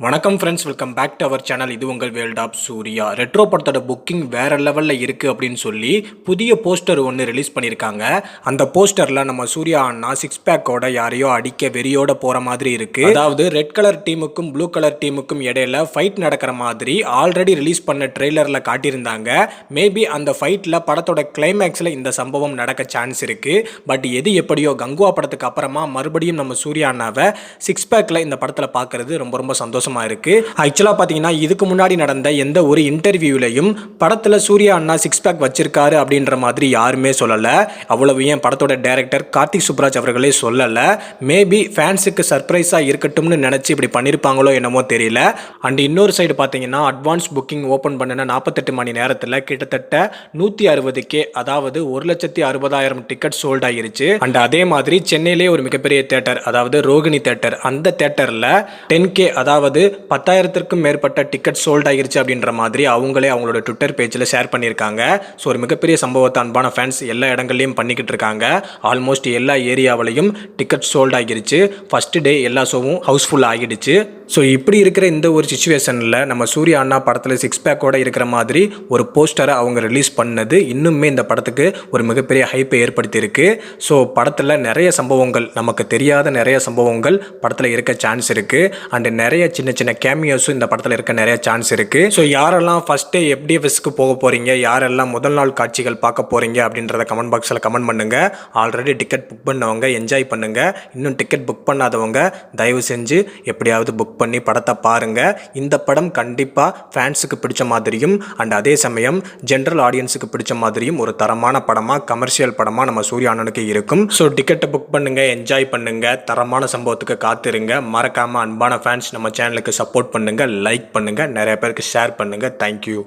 வணக்கம் friends welcome back to our channel இது உங்கள் வேல்ட் ஆப் சூர்யா ரெட்ரோ படத்தோட புக்கிங் வேற லெவலில் இருக்குது அப்படின்னு சொல்லி புதிய போஸ்டர் ஒன்று ரிலீஸ் பண்ணியிருக்காங்க அந்த போஸ்டரில் நம்ம சூர்யா அண்ணா சிக்ஸ் பேக்கோட யாரையோ அடிக்க வெறியோட போகிற மாதிரி இருக்குது அதாவது ரெட் கலர் டீமுக்கும் ப்ளூ கலர் டீமுக்கும் இடையில ஃபைட் நடக்கிற மாதிரி ஆல்ரெடி ரிலீஸ் பண்ண ட்ரெய்லரில் காட்டியிருந்தாங்க. மேபி அந்த ஃபைட்டில் படத்தோட கிளைமேக்ஸில் இந்த சம்பவம் நடக்க சான்ஸ் இருக்குது பட் எது எப்படியோ கங்குவா படத்துக்கு அப்புறமா மறுபடியும் நம்ம சூர்யா அண்ணாவை சிக்ஸ் பேக்கில் இந்த படத்தில் பார்க்கறது ரொம்ப ரொம்ப சந்தோஷம் இருக்கு. ஆக்சுவலாக பார்த்தீங்கன்னா இதுக்கு முன்னாடி நடந்த எந்த ஒரு இன்டர்வியூலையும் படத்தில் சூர்யா அண்ணா சிக்ஸ் பேக் வச்சிருக்காரு அப்படின்ற மாதிரி யாருமே சொல்லலை. அவ்வளவு ஏன் படத்தோட டைரக்டர் கார்த்திக் சுப்ராஜ் அவர்களே சொல்லலை. மேபி ஃபேன்ஸுக்கு சர்ப்ரைஸாக இருக்கட்டும்னு நினச்சி இப்படி பண்ணியிருப்பாங்களோ என்னமோ தெரியல. அண்ட் இன்னொரு சைடு பார்த்தீங்கன்னா அட்வான்ஸ் புக்கிங் ஓப்பன் பண்ணின நாற்பத்தெட்டு மணி நேரத்தில் கிட்டத்தட்ட நூற்றி அறுபது கே அதாவது ஒரு லட்சத்தி அறுபதாயிரம் டிக்கெட் சோல்ட் ஆகிருச்சு அண்ட் அதே மாதிரி சென்னையிலே ஒரு மிகப்பெரிய தேட்டர் அதாவது ரோகிணி தேட்டர் அந்த தேட்டரில் டென் கே அதாவது பத்தாயிரத்திற்கும் மேற்பட்ட டிக்கெட் சோல்ட் ஆகிருச்சு அப்படின்ற மாதிரி அவங்களே அவங்களோட ட்விட்டர் பேஜில் ஷேர் பண்ணியிருக்காங்க. ஸோ ஒரு மிகப்பெரிய சம்பவத்தை அன்பான ஃபேன்ஸ் எல்லா இடங்கள்லையும் பண்ணிக்கிட்டு இருக்காங்க. ஆல்மோஸ்ட் எல்லா ஏரியாவிலையும் டிக்கெட் சோல்ட் ஆகிருச்சு. ஃபஸ்ட்டு டே எல்லா ஷோவும் ஹவுஸ்ஃபுல் ஆகிடுச்சு. ஸோ இப்படி இருக்கிற இந்த ஒரு சுச்சுவேஷனில் நம்ம சூர்யா அண்ணா படத்தில் சிக்ஸ் பேக்கோட இருக்கிற மாதிரி ஒரு போஸ்டரை அவங்க ரிலீஸ் பண்ணது இன்னுமே இந்த படத்துக்கு ஒரு மிகப்பெரிய ஹைப்பை ஏற்படுத்தியிருக்கு. ஸோ படத்தில் நிறைய சம்பவங்கள் நமக்கு தெரியாத நிறைய சம்பவங்கள் படத்தில் இருக்க சான்ஸ் இருக்குது அண்ட் நிறைய சின்ன சின்ன கேமியோஸும் இந்த படத்தில் இருக்க நிறைய சான்ஸ் இருக்குது ஸோ யாரெல்லாம் ஃபஸ்ட்டே எஃப்டிஎஃப்எஸ்க்கு போக போகிறீங்க யாரெல்லாம் முதல் நாள் காட்சிகள் பார்க்க போகிறீங்க அப்படின்றத கமெண்ட் பாக்ஸில் கமெண்ட் பண்ணுங்கள் ஆல்ரெடி டிக்கெட் புக் பண்ணவங்க என்ஜாய் பண்ணுங்கள் இன்னும் டிக்கெட் புக் பண்ணாதவங்க தயவு செஞ்சு எப்படியாவது புக் புக் பண்ணி படத்தை பாருங்கள் இந்த படம் கண்டிப்பாக ஃபேன்ஸுக்கு பிடிச்ச மாதிரியும் அண்ட் அதே சமயம் ஜென்ரல் ஆடியன்ஸுக்கு பிடிச்ச மாதிரியும் ஒரு தரமான படமாக கமர்ஷியல் படமாக நம்ம சூரிய அண்ணனுக்கு இருக்கும். ஸோ டிக்கெட்டை புக் பண்ணுங்கள் என்ஜாய் பண்ணுங்கள் தரமான சம்பவத்துக்கு காத்திருங்க. மறக்காமல் அன்பான ஃபேன்ஸ் நம்ம சேனலுக்கு சப்போர்ட் பண்ணுங்கள் லைக் பண்ணுங்கள் நிறைய பேருக்கு ஷேர் பண்ணுங்கள் தேங்க்யூ